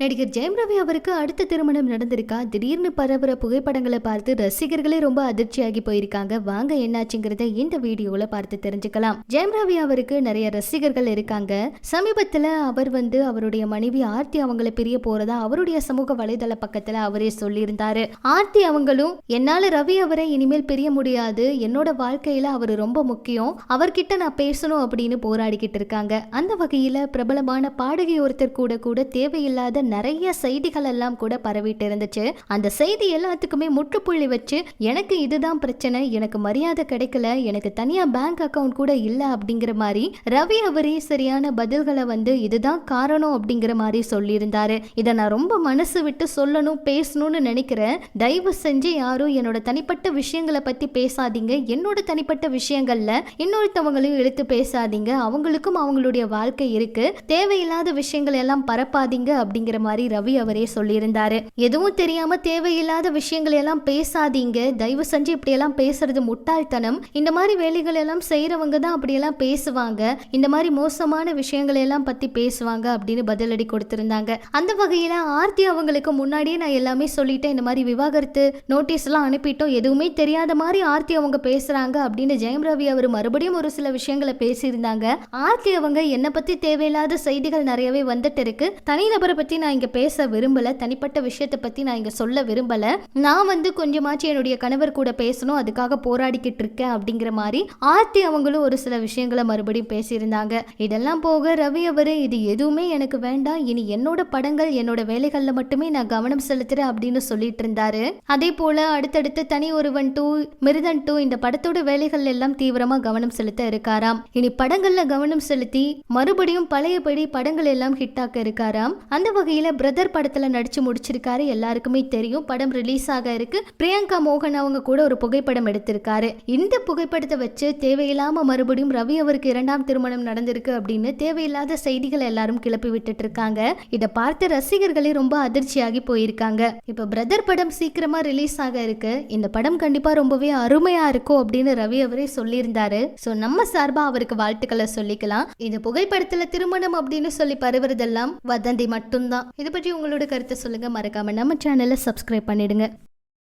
நடிகர் ஜெயம் ரவி அவருக்கு அடுத்த திருமணம் நடந்திருக்கா? திடீர்னு பரவுற புகைப்படங்களை பார்த்து ரசிகர்களே ரொம்ப அதிர்ச்சியாகி போயிருக்காங்க. வாங்க என்னாச்சுங்கிறத இந்த வீடியோல பார்த்து தெரிஞ்சுக்கலாம். ஜெயம் ரவி அவருக்கு நிறைய ரசிகர்கள் இருக்காங்க. சமீபத்துல அவர் வந்து அவருடைய மனைவி ஆர்த்தி அவங்கள பிரிய போறதா அவருடைய சமூக வலைதள பக்கத்துல அவரே சொல்லியிருந்தாரு. ஆர்த்தி அவங்களும் என்னால ரவி அவரை இனிமேல் பிரிய முடியாது. என்னோட வாழ்க்கையில அவர் ரொம்ப முக்கியம். அவர்கிட்ட நான் பேசணும் அப்படின்னு போராடிக்கிட்டு இருக்காங்க. அந்த வகையில பிரபலமான பாடகி ஒருத்தர் கூட கூட தேவையில்லாத நிறைய செய்திகள் எல்லாம் கூட பரவிட்டு இருந்துச்சு. அந்த செய்தி எல்லாத்துக்குமே முற்றுப்புள்ளி வச்சு எனக்கு இதுதான் பிரச்சனை எனக்கு மரியாதை கிடைக்கல எனக்கு தனியா பேங்க் அக்கவுண்ட் கூட இல்ல அப்படிங்கிற மாதிரி ரவி அவரே சரியான பதில்களை வந்து இதுதான் காரணம் அப்படிங்கிற மாதிரி சொல்லியிருந்தாரு. இதை நான் ரொம்ப மனசு விட்டு சொல்லணும் பேசணும்னு நினைக்கிறேன். தயவு செஞ்சு யாரும் என்னோட தனிப்பட்ட விஷயங்களை பத்தி பேசாதீங்க. என்னோட தனிப்பட்ட விஷயங்கள்ல இன்னொருத்தவங்களையும் இழுத்து பேசாதீங்க. அவங்களுக்கும் அவங்களுடைய வாழ்க்கை இருக்கு. தேவையில்லாத விஷயங்களை எல்லாம் பரப்பாதீங்க அப்படிங்கிற மாதிரி ரவி அவரே சொல்லியிருந்தாரு. எதுவும் தெரியாம தேவையில்லாத விஷயங்களை எல்லாம் பேசாதீங்க. தயவு செஞ்சு இப்படியெல்லாம் பேசுறது முட்டாள்தனம். இந்த மாதிரி வேலைகள் எல்லாம் செய்யறவங்க தான் அப்படியெல்லாம் பேசுவாங்க. இந்த மாதிரி மோசமான விஷயங்களை எல்லாம் பத்தி பேசுவாங்க அப்படின்னு பதிலடி கொடுத்திருந்தாங்க. அந்த வகையில ஆர்த்தி அவங்களுக்கு முன்னாடியே நான் எல்லாமே சொல்லிட்டேன். இந்த மாதிரி விவாகரத்து நோட்டீஸ் எல்லாம் அனுப்பிட்டோம். எதுவுமே தெரியாத மாதிரி ஆர்த்தி அவங்க பேசுறாங்க அப்படின்னு ஜெயம் ரவி அவர் மறுபடியும் ஒரு சில விஷயங்களை பேசியிருந்தாங்க. ஆர்த்தி அவங்க என்னை பத்தி தேவையில்லாத செய்திகள் நிறையவே வந்துட்டு இருக்கு. தனிநபரை பத்தி நான் இங்க பேச விரும்பல தனிப்பட்ட விஷயத்தை பத்தி நான் இங்க சொல்ல விரும்பல. நான் வந்து கொஞ்சமாச்சும் என்னுடைய கணவர் கூட பேசணும் அதுக்காக போராடிக்கிட்டு இருக்கேன் அப்படிங்கிற மாதிரி ஆர்த்தி அவங்களும் ஒரு சில விஷயங்களை மறுபடியும் பேசியிருந்தாங்க. இதெல்லாம் போக ரவி அவரு இது எதுவுமே எனக்கு வேண்டாம். இனி என்னோட படங்கள் என்னோட வேலைகள்ல மட்டுமே நான் கவனம் செலுத்துறேன் அப்படின்னு சொல்லிட்டு இருந்தாரு. அதே போல அடுத்தடுத்து தனி ஒருவன் டூ மிருதன் டூ இந்த படத்தோட வேலைகள் எல்லாம் தீவிரமா கவனம் செலுத்த இருக்காராம். இனி படங்கள்ல கவனம் செலுத்தி மறுபடியும் பழையபடி படங்கள் எல்லாம் ஹிட் ஆக்க இருக்காராம். அந்த வகையில் பிரதர் படத்துல நடிச்சு முடிச்சிருக்காரு எல்லாருக்குமே தெரியும். படம் ரிலீஸ் ஆக இருக்கு. பிரியங்கா மோகன் அவங்க கூட ஒரு புகைப்படம் எடுத்திருக்காரு. இந்த புகைப்படத்தை வச்சு தேவையில்லாம மறுபடியும் ரவி அவருக்கு இரண்டாம் திருமணம் நடந்திருக்கு அப்படின்னு தேவையில்லாத செய்திகளை எல்லாரும் கிளப்பி விட்டுட்டு இருக்காங்க. இதை பார்த்து ரசிகர்களே ரொம்ப அதிர்ச்சியாகி போயிருக்காங்க. இப்ப பிரதர் படம் சீக்கிரமா ரிலீஸ் ஆக இருக்கு. இந்த படம் கண்டிப்பா ரொம்பவே அருமையா இருக்கும் அப்படின்னு ரவி அவரே சொல்லியிருந்தாரு. சோ நம்ம சார்பா அவருக்கு வாழ்த்துக்களை சொல்லிக்கலாம். இந்த புகைப்படத்துல திருமணம் அப்படின்னு சொல்லி பரவுறதெல்லாம் வதந்தி மட்டும்தான். இதை பற்றி உங்களோட கருத்தை சொல்லுங்கள் மறக்காமல் நம்ம சேனலை சப்ஸ்கிரைப் பண்ணிடுங்க.